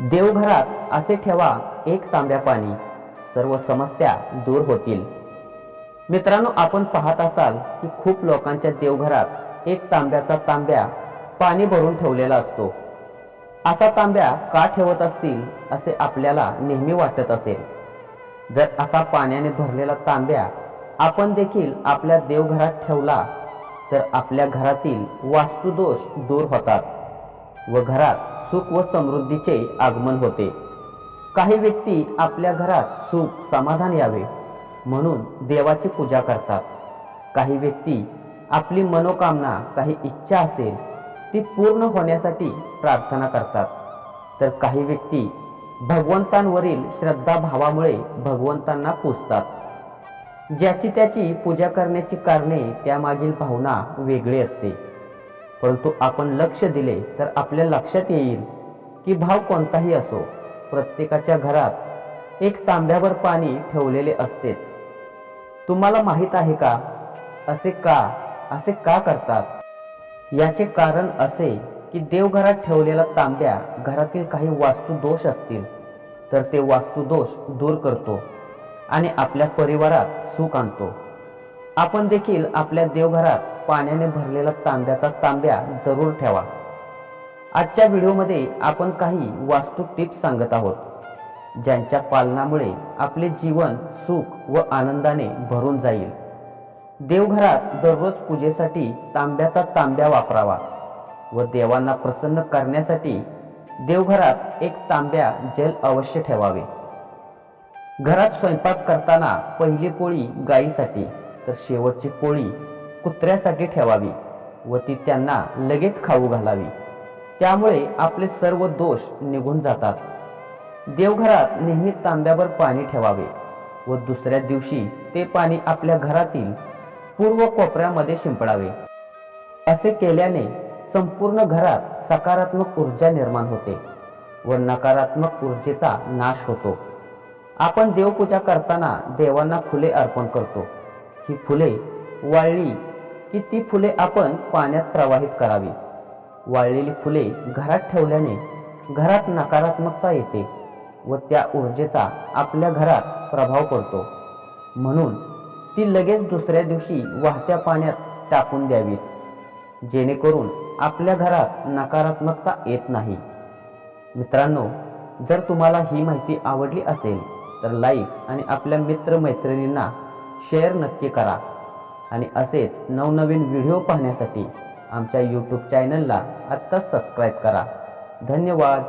देवघरात असे ठेवा एक तांब्या पाणी. सर्व समस्या दूर होतील. मित्रांनो आपण पाहत असाल की खूप लोकांच्या देवघरात एक तांब्याचा तांब्या पाणी भरून ठेवलेला असतो. असा तांब्या का ठेवत असतील असे आपल्याला नेहमी वाटत असेल. जर असा पाण्याने भरलेला तांब्या आपण देखील आपल्या देवघरात ठेवला तर आपल्या घरातील वास्तुदोष दूर होतात व घरात सुख व समृद्धीचे आगमन होते. काही व्यक्ती आपल्या घरात सुख समाधान यावे म्हणून देवाची पूजा करतात. काही व्यक्ती आपली मनोकामना काही इच्छा असेल ती पूर्ण होण्यासाठी प्रार्थना करतात. तर काही व्यक्ती भगवंतांवरील श्रद्धाभावामुळे भगवंतांना पूजतात. ज्याची त्याची पूजा करण्याची कारणे त्यामागील भावना वेगळी असते. परंतु आपण लक्ष दिले तर आपल्या लक्षात येईल की भाव कोणताही असो प्रत्येकाच्या घरात एक तांब्यावर पाणी ठेवलेले असतेच. तुम्हाला माहीत आहे का? असे का? असे का करतात? याचे कारण असे की देवघरात ठेवलेला तांब्या घरातील काही वास्तुदोष असतील तर ते वास्तुदोष दूर करतो आणि आपल्या परिवारात सुख आणतो. आपण देखील आपल्या देवघरात पाण्याने भरलेला तांब्याचा तांब्या जरूर ठेवा. आजच्या व्हिडिओमध्ये आपण काही वास्तू टिप्स सांगत आहोत ज्यांच्या पालनामुळे आपले जीवन सुख व आनंदाने भरून जाईल. देवघरात दररोज पूजेसाठी तांब्याचा तांब्या वापरावा व देवांना प्रसन्न करण्यासाठी देवघरात एक तांब्या जल अवश्य ठेवावे. घरात स्वयंपाक करताना पहिली पोळी गायीसाठी तर शेवटची पोळी कुत्र्यासाठी ठेवावी व ती त्यांना लगेच खाऊ घालावी. त्यामुळे आपले सर्व दोष निघून जातात. देवघरात नेहमी तांब्यावर पाणी ठेवावे व दुसऱ्या दिवशी ते पाणी आपल्या घरातील पूर्व कोपऱ्यामध्ये शिंपडावे. असे केल्याने संपूर्ण घरात सकारात्मक ऊर्जा निर्माण होते व नकारात्मक ऊर्जेचा नाश होतो. आपण देवपूजा करताना देवांना फुले अर्पण करतो. ही फुले वाळली की ती फुले आपण पाण्यात प्रवाहित करावी. वाळलेली फुले घरात ठेवल्याने घरात नकारात्मकता येते व त्या ऊर्जेचा आपल्या घरात प्रभाव पडतो. म्हणून ती लगेच दुसऱ्या दिवशी वाहत्या पाण्यात टाकून द्यावीत जेणेकरून आपल्या घरात नकारात्मकता येत नाही. मित्रांनो जर तुम्हाला ही माहिती आवडली असेल तर लाईक आणि आपल्या मित्रमैत्रिणींना शेअर नक्की करा. आणि असेच नवनवीन व्हिडिओ पाहण्यासाठी आमच्या यूट्यूब चॅनलला आत्ताच सबस्क्राईब करा. धन्यवाद.